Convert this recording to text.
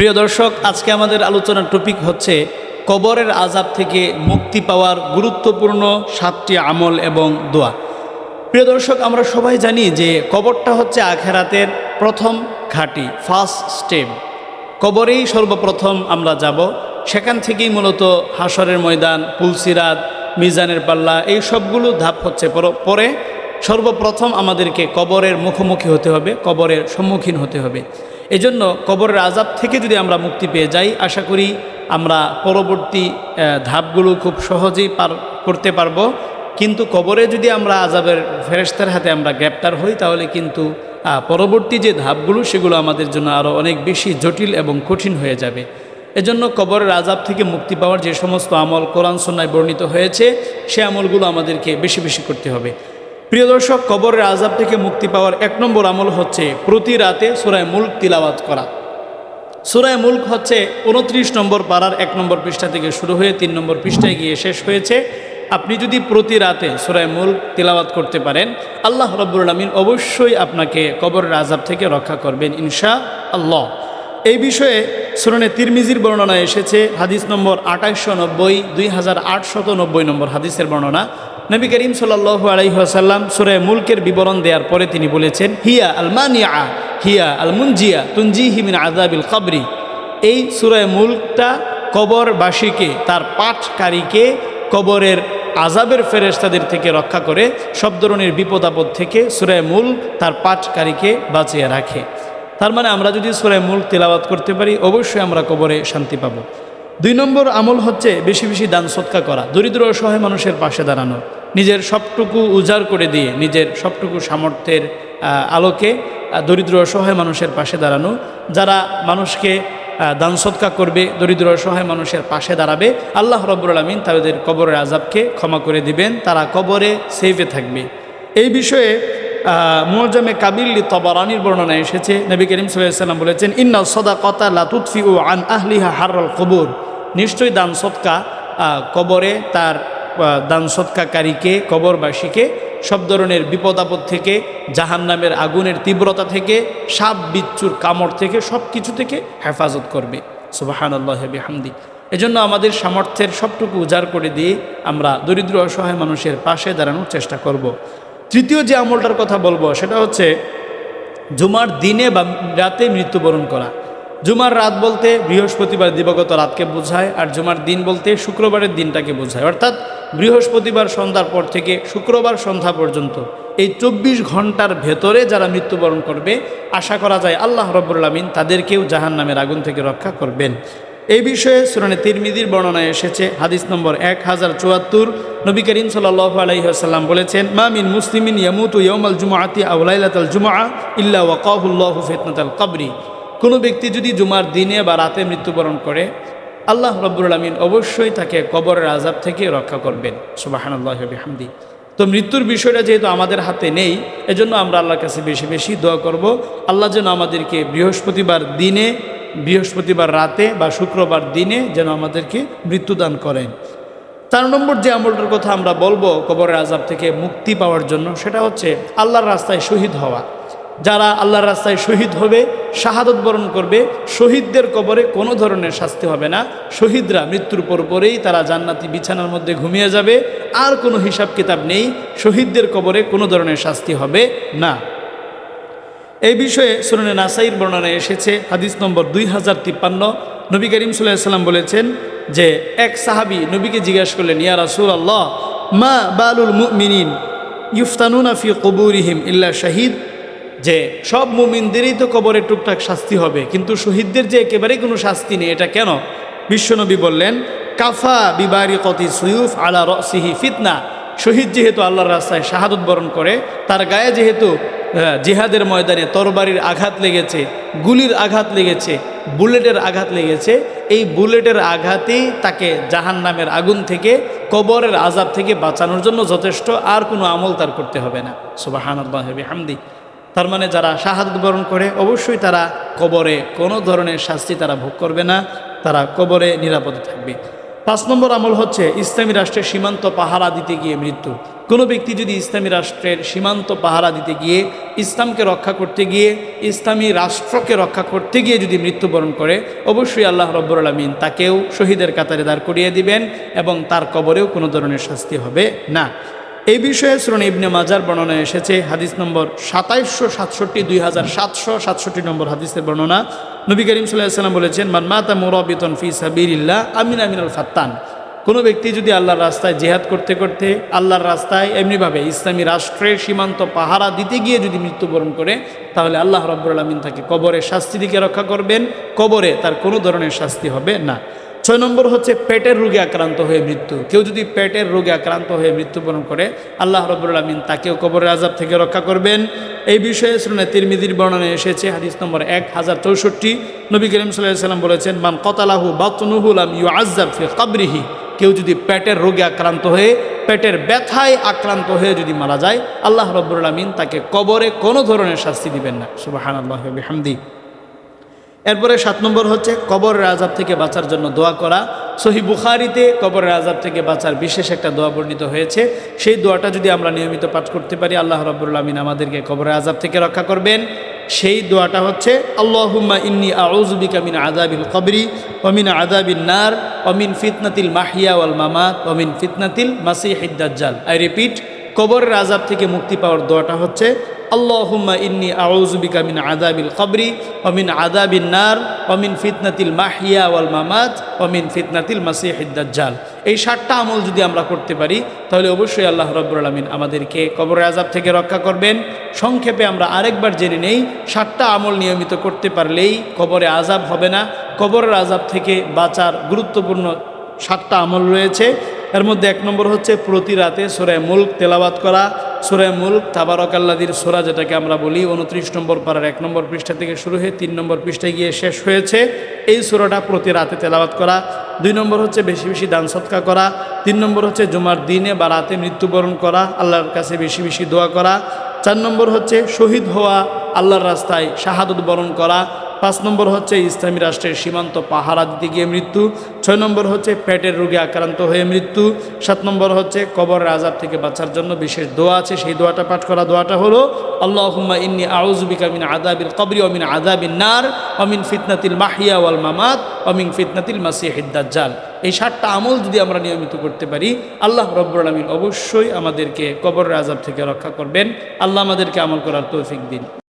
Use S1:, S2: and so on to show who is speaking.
S1: প্রিয় দর্শক, আজকে আমাদের আলোচনার টপিক হচ্ছে কবরের আজাব থেকে মুক্তি পাওয়ার গুরুত্বপূর্ণ সাতটি আমল এবং দোয়া। প্রিয় দর্শক, আমরা সবাই জানি যে কবরটা হচ্ছে আখেরাতের প্রথম ঘাঁটি ফার্স্ট স্টেপ কবরেই সর্বপ্রথম আমরা যাব। সেখান থেকেই মূলত হাসরের ময়দান, পুলসিরাত, মিজানের পাল্লা, এই সবগুলো ধাপ হচ্ছে পর- পরে সর্বপ্রথম আমাদেরকে কবরের মুখোমুখি হতে হবে, কবরের সম্মুখীন হতে হবে। এজন্য কবরের আজাব থেকে যদি আমরা মুক্তি পেয়ে যাই, আশা করি আমরা পরবর্তী ধাপগুলো খুব সহজেই পার করতে পারব। কিন্তু কবরে যদি আমরা আজাবের ফেরেস্তার হাতে আমরা গ্রেপ্তার হই, তাহলে কিন্তু পরবর্তী যে ধাপগুলো, সেগুলো আমাদের জন্য আরও অনেক বেশি জটিল এবং কঠিন হয়ে যাবে। এজন্য কবরের আজাব থেকে মুক্তি পাওয়ার যে সমস্ত আমল কোরআন সন্ন্যায় বর্ণিত হয়েছে, সে আমলগুলো আমাদেরকে বেশি বেশি করতে হবে। প্রিয় দর্শক, কবরের আজাব থেকে মুক্তি পাওয়ার এক নম্বর আমল হচ্ছে প্রতি রাতে সুরায় মুল্ক তিলাওয়াত করা। সুরায় মুল্ক হচ্ছে উনত্রিশ নম্বর পাড়ার এক নম্বর পৃষ্ঠা থেকে শুরু হয়ে তিন নম্বর পৃষ্ঠায় গিয়ে শেষ হয়েছে। আপনি যদি প্রতি রাতে সুরায় মুল্ক তিলাওয়াত করতে পারেন, আল্লাহ রব্বুল আলমিন অবশ্যই আপনাকে কবরের আজাব থেকে রক্ষা করবেন ইনশা আল্লাহ এই বিষয়ে সুরনে তিরমিজির বর্ণনা এসেছে, হাদিস নম্বর আঠাশশো নব্বই, দুই হাজার আটশত নব্বই নম্বর হাদিসের বর্ণনা। নবী করিম সাল্লাহ আলাইসাল্লাম সুরে মুলকের বিবরণ দেওয়ার পরে তিনি বলেছেন, হিয়া আলমানিয়া হিয়া আলমুনজিয়া তুনজি হিমিন আজাবিল কবরি। এই সুরায় মুলকটা কবরবাসীকে, তার পাঠকারীকে কবরের আজাবের ফেরেস্তাদের থেকে রক্ষা করে, সব ধরনের বিপদ আপদ থেকে সুরায় মূল তার পাঠকারীকে বাঁচিয়ে রাখে। তার মানে আমরা যদি সুরায় মূল তেলাওয়াত করতে পারি, অবশ্যই আমরা কবরে শান্তি পাব। দুই নম্বর আমল হচ্ছে বেশি বেশি দান সৎকা করা, দরিদ্র অসহায় মানুষের পাশে দাঁড়ানো। নিজের সবটুকু উজাড় করে দিয়ে, নিজের সবটুকু সামর্থ্যের আলোকে দরিদ্র অসহায় মানুষের পাশে দাঁড়ানো, যারা মানুষকে দান সৎকা করবে, দরিদ্র অসহায় মানুষের পাশে দাঁড়াবে, আল্লাহ রব্বুল আলমিন তাদের কবরের আজাবকে ক্ষমা করে দিবেন, তারা কবরে সেফে থাকবে। এই বিষয়ে মোয়াজামে কাবিল্লি তবরানির বর্ণনা এসেছে। নবী করিম সাল্লাম বলেছেন, ইন্না সদা কতা লাতুৎফি ও আন আহলিহা হারল কবর। নিশ্চয়ই দান সৎকা কবরে তার দান সৎকাকারীকে কবরবাসীকে, সব ধরনের বিপদ আপদ থেকে জাহান নামের আগুনের তীব্রতা থেকে, সাপ, বিচ্ছুর কামড় থেকে, সব কিছু থেকে হেফাজত করবে। সুবাহান হামদি এজন্য আমাদের সামর্থ্যের সবটুকু উজাড় করে দিয়ে আমরা দরিদ্র, অসহায় মানুষের পাশে দাঁড়ানোর চেষ্টা করব। তৃতীয় যে আমলটার কথা বলব, সেটা হচ্ছে জুমার দিনে বা রাতে মৃত্যুবরণ করা। জুমার রাত বলতে বৃহস্পতিবার দিবাগত রাতকে বোঝায়, আর জুমার দিন বলতে শুক্রবারের দিনটাকে বোঝায়। অর্থাৎ বৃহস্পতিবার সন্ধ্যার পর থেকে শুক্রবার সন্ধ্যা পর্যন্ত এই চব্বিশ ঘণ্টার ভেতরে যারা মৃত্যুবরণ করবে, আশা করা যায় আল্লাহ রব্বুল আলমিন তাদেরকেও জাহান নামের আগুন থেকে রক্ষা করবেন। এই বিষয়ে সুরানে তিরমিদির বর্ণনায় এসেছে, হাদিস নম্বর এক হাজার চুয়াত্তর। নবী করিম সাল্লাহ আলহিহাসাল্লাম বলেছেন মামিন মুসলিমিন ইয়ামুতু ইয়মাল জুমাআতি আউলাইলাতাল জুমা ইল্লা ওয়াকাহুল্লাহ ফিতনাতাল কবরি। কোনো ব্যক্তি যদি জুমার দিনে বা রাতে মৃত্যুবরণ করে আল্লাহ রব্বুল আলমিন অবশ্যই তাকে কবরের আজাব থেকে রক্ষা করবেন। সুবাহানুল্লাহ হামদি তো মৃত্যুর বিষয়টা যেহেতু আমাদের হাতে নেই, এজন্য আমরা আল্লাহর কাছে বেশি বেশি দোয়া করব। আল্লাহ যেন আমাদেরকে বৃহস্পতিবার দিনে, বৃহস্পতিবার রাতে বা শুক্রবার দিনে যেন আমাদেরকে মৃত্যুদান করেন। চার নম্বর যে আমলটার কথা আমরা বলব কবরের আজাব থেকে মুক্তি পাওয়ার জন্য, সেটা হচ্ছে আল্লাহর রাস্তায় শহীদ হওয়া। যারা আল্লাহর রাস্তায় শহীদ হবে, শাহাদত বরণ করবে, শহীদদের কবরে কোনো ধরনের শাস্তি হবে না। শহীদরা মৃত্যুর পর পরেই তারা জান্নাতি বিছানার মধ্যে ঘুমিয়ে যাবে, আর কোনো হিসাব কিতাব নেই, শহীদদের কবরে কোনো ধরনের শাস্তি হবে না। এই বিষয়ে সুরনে নাসাইর বর্ণনায় এসেছে, হাদিস নম্বর দুই হাজার তিপ্পান্ন। নবী করিম সাল্লাম বলেছেন যে, এক সাহাবি নবীকে জিজ্ঞাসা করলেন, ইয়া রাসুল আল্লাহ মা বালুল মুমিনিন ইউফতানুনা ফি কবুরিহিম ইল্লা শাহিদ? যে সব মুমিনদেরই তো কবরে টুকটাক শাস্তি হবে, কিন্তু শহীদদের যে একেবারেই কোনো শাস্তি নেই, এটা কেন? বিশ্বনবী বললেন, কাফা বিবারি কতি সুয়ুফ আলা রসিহি ফিতনা। শহীদ যেহেতু আল্লাহর রাস্তায় শাহাদত বরণ করে, তার গায়ে যেহেতু জিহাদের ময়দানে তরবারির আঘাত লেগেছে, গুলির আঘাত লেগেছে, বুলেটের আঘাত লেগেছে, এই বুলেটের আঘাতেই তাকে জাহান নামের আগুন থেকে, কবরের আজাব থেকে বাঁচানোর জন্য যথেষ্ট, আর কোনো আমল তার করতে হবে না। সুবাহান আল্লাহ হামদি তার মানে যারা শাহাদত বরণ করে, অবশ্যই তারা কবরে কোনো ধরনের শাস্তি তারা ভোগ করবে না, তারা কবরে নিরাপদে থাকবে। পাঁচ নম্বর আমল হচ্ছে ইসলামী রাষ্ট্রের সীমান্ত পাহারা দিতে গিয়ে মৃত্যু। কোনো ব্যক্তি যদি ইসলামী রাষ্ট্রের সীমান্ত পাহারা দিতে গিয়ে ইসলামকে রক্ষা করতে গিয়ে, ইসলামী রাষ্ট্রকে রক্ষা করতে গিয়ে যদি মৃত্যুবরণ করে, অবশ্যই আল্লাহ রব্বর আলমিন তাকেও শহীদের কাতারে দাঁড় করিয়ে দিবেন এবং তার কবরেও কোনো ধরনের শাস্তি হবে না। এই বিষয়ে শ্রোণ ইবনে মাজার বর্ণনা এসেছে। হাদিস নম্বর সাতাইশশো সাতষট্টি, দুই হাজার সাতশো সাতষট্টি নম্বর হাদিসের বর্ণনা। নবী করিম সাল্লাম বলেছেন মানমাতা মোরাবিতন ফি সাবিরিল্লাহ আমিন আমিনুল ফাত্তান। কোনো ব্যক্তি যদি আল্লাহর রাস্তায় জেহাদ করতে করতে আল্লাহর রাস্তায় এমনিভাবে ইসলামী রাষ্ট্রের সীমান্ত পাহারা দিতে গিয়ে যদি মৃত্যুবরণ করে, তাহলে আল্লাহ রব্বুল আলমিন তাকে কবরের শাস্তি দিকে রক্ষা করবেন। কবরে তার কোনো ধরনের শাস্তি হবে না। ছয় নম্বর হচ্ছে পেটের রোগে আক্রান্ত হয়ে মৃত্যু। কেউ যদি পেটের রোগে আক্রান্ত হয়ে মৃত্যুবরণ করে, আল্লাহ রব্বুল আলমিন তাকেও কবরের আজাব থেকে রক্ষা করবেন। এই বিষয়ে শুনে তিরমিদির বর্ণনে এসেছে, হাদিস নম্বর এক হাজার চৌষট্টি। নবী করিম সাল্লাহ সাল্লাম বলেছেন, মান কতালাহু বাতনুহুলাম ইউ আজাব ফি কাবরিহি। কেউ যদি পেটের রোগে আক্রান্ত হয়ে, পেটের ব্যথায় আক্রান্ত হয়ে যদি মারা যায়, আল্লাহ রব্বুল আলমিন তাকে কবরে কোনো ধরনের শাস্তি দিবেন না। সুবাহান আল্লাহ হামদি এরপরে সাত নম্বর হচ্ছে কবরের আজাব থেকে বাঁচার জন্য দোয়া করা। সহি বুখারিতে কবরের আজাব থেকে বাঁচার বিশেষ একটা দোয়া বর্ণিত হয়েছে। সেই দোয়াটা যদি আমরা নিয়মিত পাঠ করতে পারি, আল্লাহ রব্বুল আলমিন আমাদেরকে কবরের আজাব থেকে রক্ষা করবেন। সেই দোয়াটা হচ্ছে, আল্লাহুম্মা ইন্নি আউজুবিকা মিন আজাবিল কবরি অমিন আজাবিন নার অমিন ফিতনাতিল মাহিয়া ওয়াল মামাত অমিন ফিতনাতিল মাসিহিদ্দাজ্জাল আই রিপিট কবরের আজাব থেকে মুক্তি পাওয়ার দোয়াটা হচ্ছে আল্লাহুম্মা ইন্নি আউজুবিকা মিন আজাবিল কবরি অমিন আজাবিন নার অমিন ফিতনাতিল মাহিয়া ওয়াল মামাত অমিন ফিতনাতিল মাসিহিদ্দাজ্জাল এই সাতটা আমল যদি আমরা করতে পারি, তাহলে অবশ্যই আল্লাহ রব্বুল আলমিন আমাদেরকে কবরের আজাব থেকে রক্ষা করবেন। সংক্ষেপে আমরা আরেকবার জেনে নেই, সাতটা আমল নিয়মিত করতে পারলেই কবরে আজাব হবে না। কবরের আজাব থেকে বাঁচার গুরুত্বপূর্ণ সাতটা আমল রয়েছে। এর মধ্যে এক নম্বর হচ্ছে প্রতি রাতে সোরায় মুল্ক তেলাবাত করা। সোরায় মুল্ক তাবারক আল্লাদির সোরা যেটাকে আমরা বলি, উনত্রিশ নম্বর পাড়ার এক নম্বর পৃষ্ঠা থেকে শুরু হয়ে তিন নম্বর পৃষ্ঠায় গিয়ে শেষ হয়েছে। এই সোরাটা প্রতি রাতে তেলাবাত করা। দুই নম্বর হচ্ছে বেশি বেশি দান সৎকা করা। তিন নম্বর হচ্ছে জুমার দিনে বা রাতে মৃত্যুবরণ করা, আল্লাহর কাছে বেশি বেশি দোয়া করা। চার নম্বর হচ্ছে শহীদ হওয়া, আল্লাহর রাস্তায় শাহাদত বরণ করা। পাঁচ নম্বর হচ্ছে ইসলামী রাষ্ট্রের সীমান্ত পাহারা দিতে গিয়ে মৃত্যু, ছয় নম্বর হচ্ছে পেটের রোগে আক্রান্ত হয়ে মৃত্যু, সাত নম্বর হচ্ছে কবরের আজাব থেকে বাঁচার জন্য বিশেষ দোয়া আছে, সেই দোয়াটা পাঠ করা দোয়াটা হলো, আল্লাহুম্মা ইন্নি আউজুবিকা মিন আদাবিল কবরি অমিন আদাবিন নার অমিন ফিতনাতিল মাহিয়া ওয়াল মামাত অমিন ফিতনাতিল মাসিহিদ্দাজ্জাল এই সাতটা আমল যদি আমরা নিয়মিত করতে পারি, আল্লাহ রব্বুল আলমিন অবশ্যই আমাদেরকে কবরের আজাব থেকে রক্ষা করবেন। আল্লাহ আমাদেরকে আমল করার তৌফিক দিন।